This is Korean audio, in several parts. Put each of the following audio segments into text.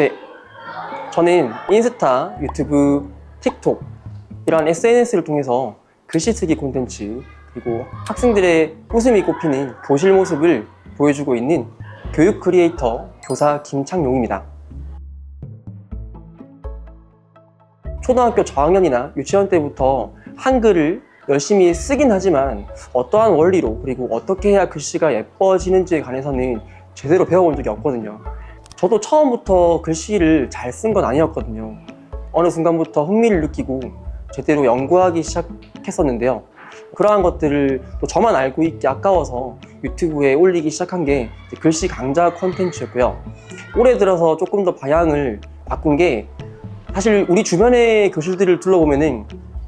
네, 저는 인스타, 유튜브, 틱톡 이런 SNS를 통해서 글씨 쓰기 콘텐츠 그리고 학생들의 웃음이 꼽히는 교실 모습을 보여주고 있는 교육 크리에이터 교사 김창용입니다. 초등학교 저학년이나 유치원 때부터 한글을 열심히 쓰긴 하지만 어떠한 원리로 그리고 어떻게 해야 글씨가 예뻐지는지에 관해서는 제대로 배워본 적이 없거든요. 저도 처음부터 글씨를 잘 쓴 건 아니었거든요. 어느 순간부터 흥미를 느끼고 제대로 연구하기 시작했었는데요. 그러한 것들을 또 저만 알고 있기 아까워서 유튜브에 올리기 시작한 게 글씨 강좌 콘텐츠였고요. 올해 들어서 조금 더 방향을 바꾼 게 사실 우리 주변의 교실들을 둘러보면은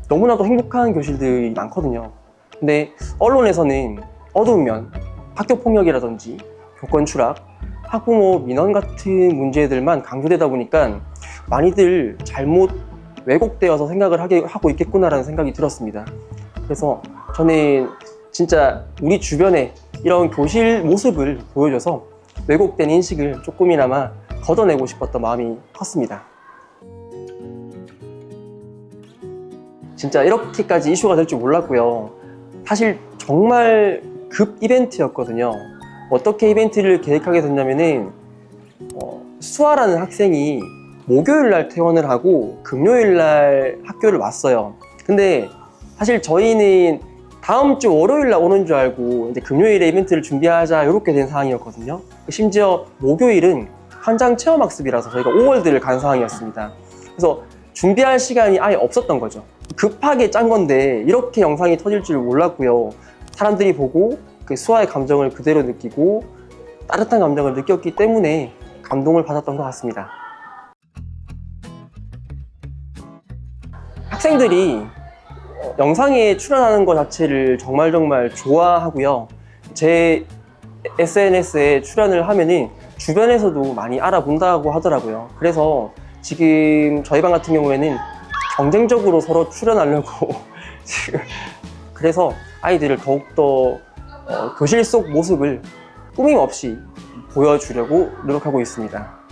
너무나도 행복한 교실들이 많거든요. 근데 언론에서는 어두운 면, 학교 폭력이라든지 교권 추락, 학부모 민원 같은 문제들만 강조되다 보니까 많이들 잘못 왜곡되어서 생각을 하게 하고 있겠구나라는 생각이 들었습니다. 그래서 저는 진짜 우리 주변에 이런 교실 모습을 보여줘서 왜곡된 인식을 조금이나마 걷어내고 싶었던 마음이 컸습니다. 진짜 이렇게까지 이슈가 될 줄 몰랐고요. 사실 정말 급 이벤트였거든요. 어떻게 이벤트를 계획하게 됐냐면은 어, 수아라는 학생이 목요일 날 퇴원을 하고 금요일 날 학교를 왔어요. 근데 사실 저희는 다음 주 월요일 날 오는 줄 알고 이제 금요일에 이벤트를 준비하자 이렇게 된 상황이었거든요. 심지어 목요일은 현장 체험 학습이라서 저희가 5월드를 간 상황이었습니다. 그래서 준비할 시간이 아예 없었던 거죠. 급하게 짠 건데 이렇게 영상이 터질 줄 몰랐고요. 사람들이 보고 그 수아의 감정을 그대로 느끼고 따뜻한 감정을 느꼈기 때문에 감동을 받았던 것 같습니다. 학생들이 영상에 출연하는 것 자체를 정말 정말 좋아하고요. 제 SNS에 출연을 하면은 주변에서도 많이 알아본다고 하더라고요. 그래서 지금 저희 반 같은 경우에는 경쟁적으로 서로 출연하려고 지금 그래서 아이들을 더욱더 어, 교실 속 모습을 꾸밈 없이 보여주려고 노력하고 있습니다.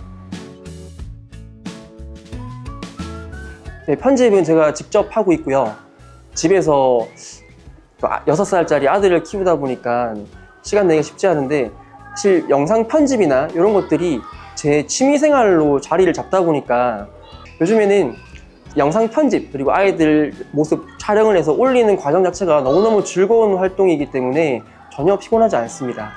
네, 편집은 제가 직접 하고 있고요. 집에서 또 아- 6살짜리 아들을 키우다 보니까 시간 내기가 쉽지 않은데 사실 영상 편집이나 이런 것들이 제 취미 생활로 자리를 잡다 보니까 요즘에는 영상 편집 그리고 아이들 모습 촬영을 해서 올리는 과정 자체가 너무너무 즐거운 활동이기 때문에 전혀 피곤하지 않습니다.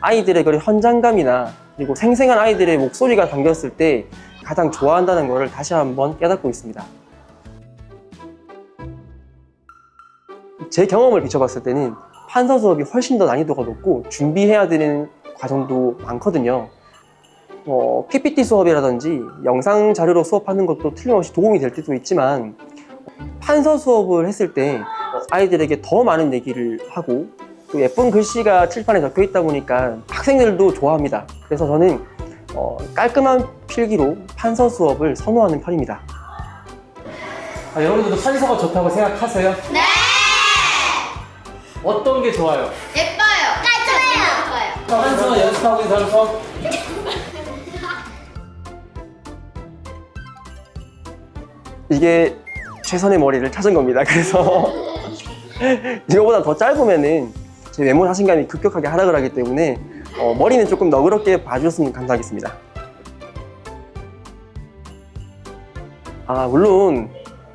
아이들의 그런 현장감이나 그리고 생생한 아이들의 목소리가 담겼을 때 가장 좋아한다는 것을 다시 한번 깨닫고 있습니다. 제 경험을 비춰봤을 때는 판서 수업이 훨씬 더 난이도가 높고 준비해야 되는 과정도 많거든요. 뭐 PPT 수업이라든지 영상 자료로 수업하는 것도 틀림없이 도움이 될 때도 있지만 판서 수업을 했을 때 아이들에게 더 많은 얘기를 하고 또 예쁜 글씨가 칠판에 적혀 있다 보니까 학생들도 좋아합니다. 그래서 저는 어, 깔끔한 필기로 판서 수업을 선호하는 편입니다. 아, 여러분들도 판서가 좋다고 생각하세요? 네! 어떤 게 좋아요? 예뻐요. 깔끔해요. 예뻐요. 판서 연습하고 있는 사람 손? 이게 최선의 머리를 찾은 겁니다. 그래서 이거보다 더 짧으면은 제 외모 자신감이 급격하게 하락을 하기 때문에 어, 머리는 조금 너그럽게 봐주셨으면 감사하겠습니다. 아 물론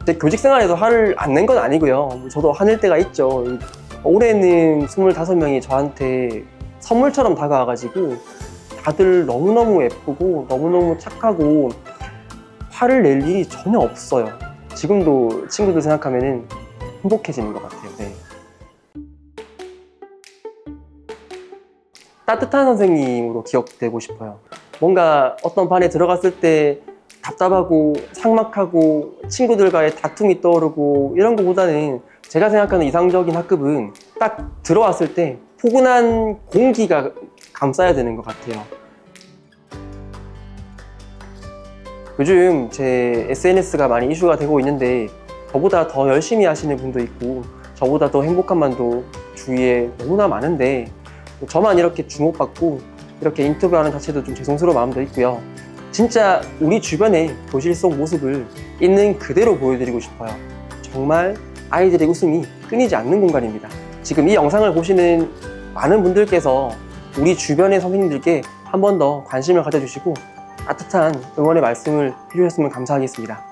제 교직 생활에서 화를 안 낸 건 아니고요. 저도 화낼 때가 있죠. 올해는 25명이 저한테 선물처럼 다가와가지고 다들 너무너무 예쁘고 너무너무 착하고 화를 낼 일이 전혀 없어요. 지금도 친구들 생각하면 행복해지는 것 같아요. 네. 따뜻한 선생님으로 기억되고 싶어요. 뭔가 어떤 반에 들어갔을 때 답답하고 삭막하고 친구들과의 다툼이 떠오르고 이런 것보다는 제가 생각하는 이상적인 학급은 딱 들어왔을 때 포근한 공기가 감싸야 되는 것 같아요. 요즘 제 SNS가 많이 이슈가 되고 있는데 저보다 더 열심히 하시는 분도 있고 저보다 더 행복한 분도 주위에 너무나 많은데 저만 이렇게 주목받고 이렇게 인터뷰하는 자체도 좀 죄송스러운 마음도 있고요. 진짜 우리 주변의 교실 속 모습을 있는 그대로 보여드리고 싶어요. 정말 아이들의 웃음이 끊이지 않는 공간입니다. 지금 이 영상을 보시는 많은 분들께서 우리 주변의 선생님들께 한 번 더 관심을 가져주시고 따뜻한 응원의 말씀을 해주셨으면 감사하겠습니다.